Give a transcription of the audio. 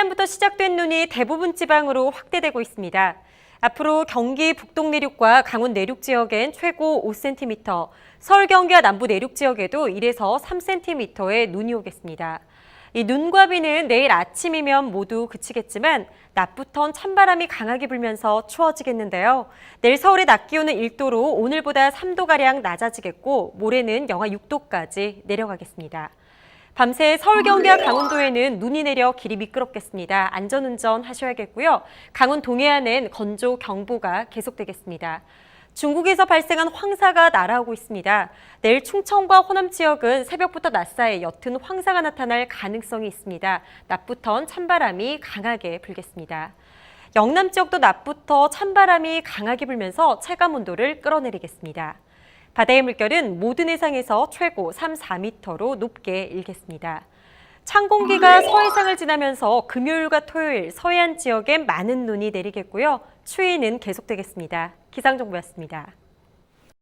하얀부터 시작된 눈이 대부분 지방으로 확대되고 있습니다. 앞으로 경기 북동 내륙과 강원 내륙 지역엔 최고 5cm, 서울 경기와 남부 내륙 지역에도 1에서 3cm의 눈이 오겠습니다. 이 눈과 비는 내일 아침이면 모두 그치겠지만 낮부턴 찬바람이 강하게 불면서 추워지겠는데요. 내일 서울의 낮 기온은 1도로 오늘보다 3도가량 낮아지겠고 모레는 영하 6도까지 내려가겠습니다. 밤새 서울 경기와 강원도에는 눈이 내려 길이 미끄럽겠습니다. 안전운전 하셔야겠고요. 강원 동해안엔 건조 경보가 계속되겠습니다. 중국에서 발생한 황사가 날아오고 있습니다. 내일 충청과 호남 지역은 새벽부터 낮 사이 옅은 황사가 나타날 가능성이 있습니다. 낮부턴 찬바람이 강하게 불겠습니다. 영남 지역도 낮부터 찬바람이 강하게 불면서 체감 온도를 끌어내리겠습니다. 바다의 물결은 모든 해상에서 최고 3, 4m로 높게 일겠습니다. 찬 공기가 서해상을 지나면서 금요일과 토요일 서해안 지역엔 많은 눈이 내리겠고요. 추위는 계속되겠습니다. 기상정보였습니다.